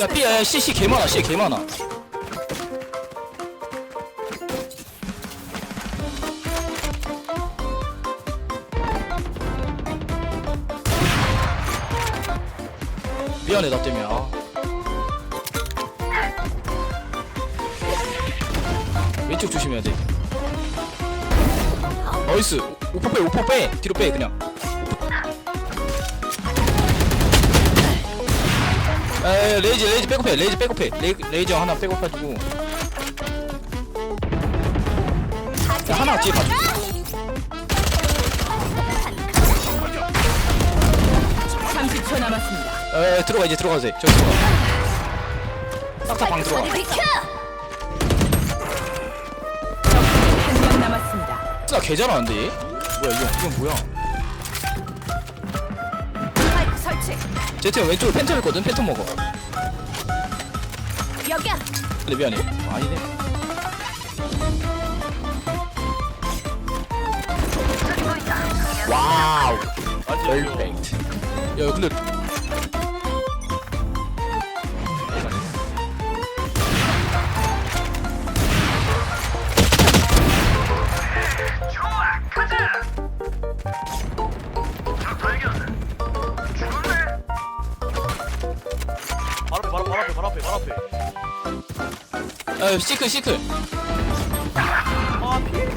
야. B 야 C C 개 많아 C 개 많아 미안해 나 때문에 아. 왼쪽 조심해야 돼 나이스 오퍼 빼 오퍼 빼 뒤로 빼 그냥 에 레이지 레이지 백업해 레이지 백업해 레이, 레이저 하나 백업해주고 야 하나 뒤에 봐줘 30초 남았습니다. 에 들어가 이제 들어가도 돼 저기 들어가 들어가! 한명 남았습니다. 나 개잘하는데 얘? 뭐야 이건 이건 뭐야 제트 형 왼쪽으로 팬텀 있거든 팬텀 먹어. 여기야. 근데 미안해. 어, 아니네. 와우. 퍼펙트 야 근데 야 시클 시클 아 피해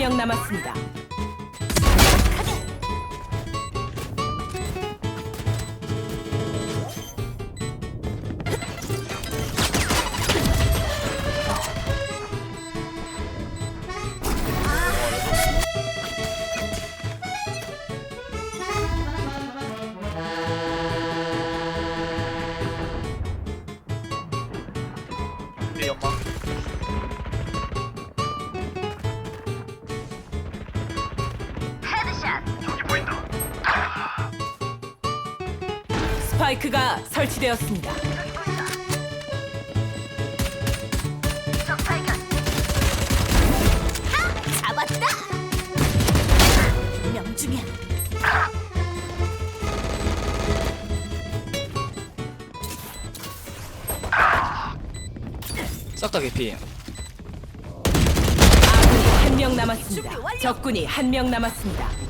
명 남았습니다. 스파이크가 설치되었습니다. 잡았다. 명중이야. 싹 다 개피 아군이 한 명 남았습니다. 적군이 한 명 남았습니다.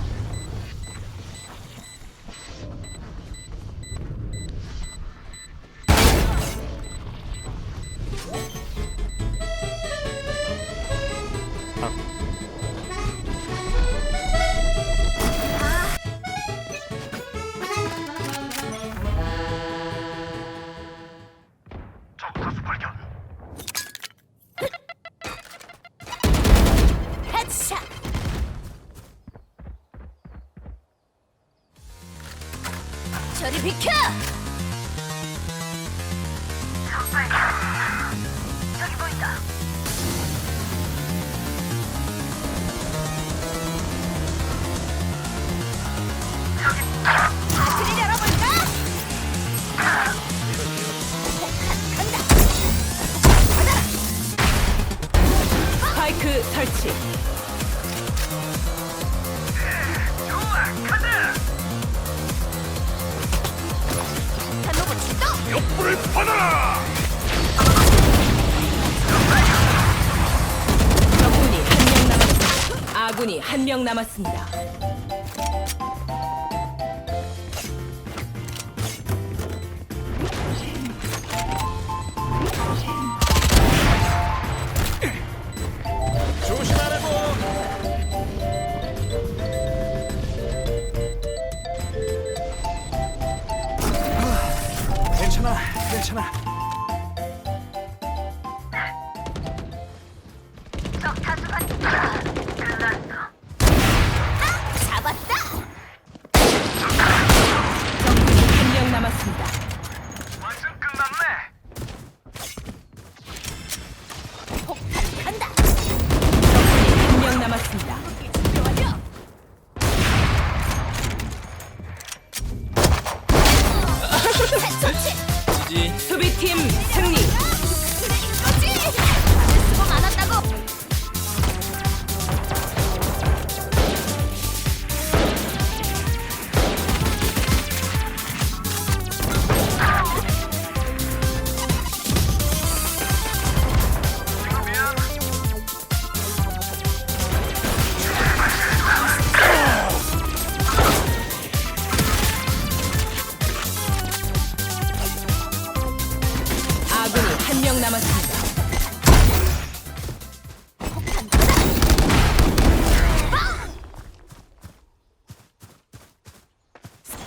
저리 비켜! 아군이 한 명 남았습니다. 괜찮아, 괜찮아.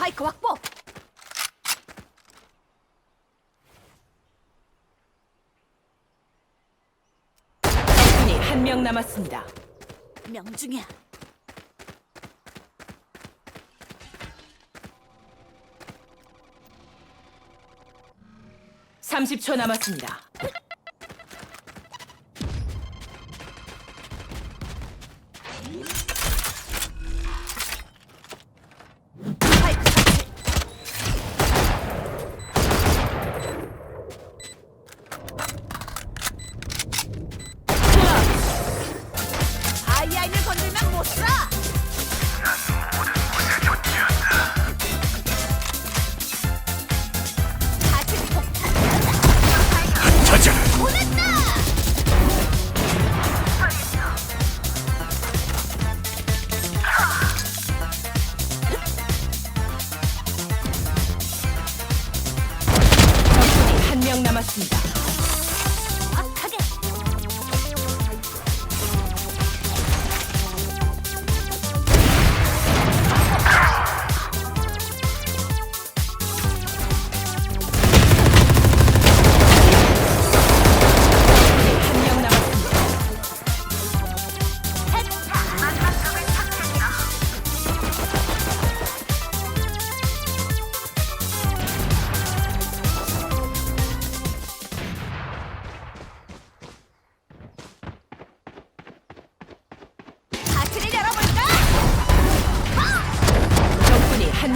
스파이크 확보. 적군이 한 명 남았습니다. 명중이야. 30초 남았습니다.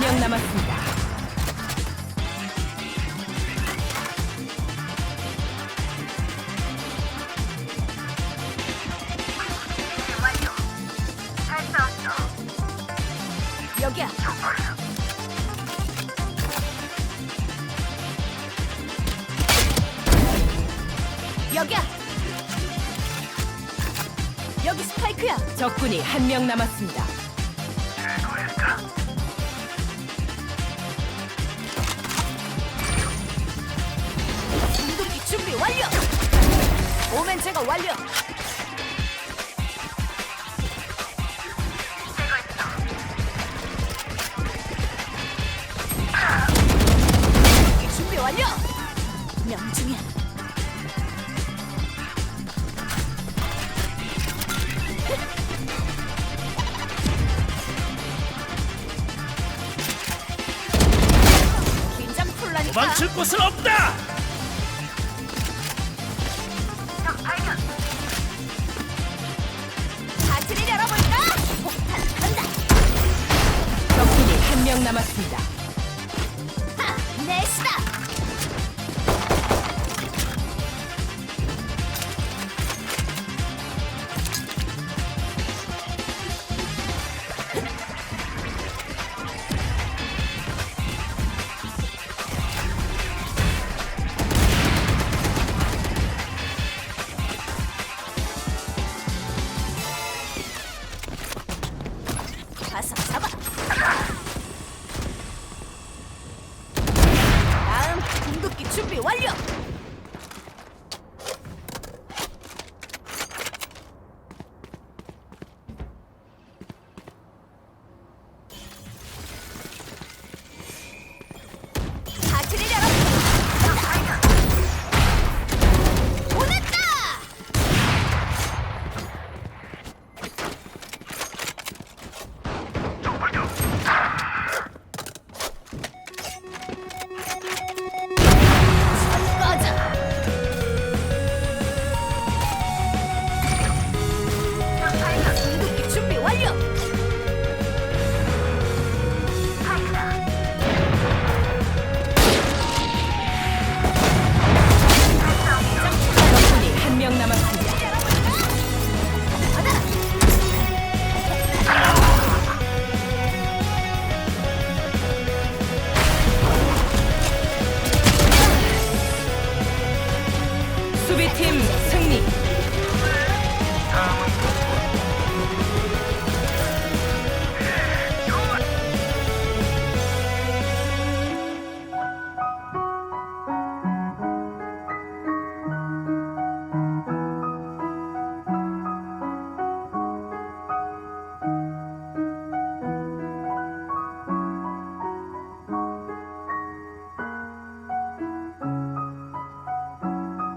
명 남았습니다. 여기야. 여기 스파이크야. 적군이 한 명 남았습니다. 제거 완료. 망칠 곳은 없다! 명 남았습니다. 궁극기 준비 완료!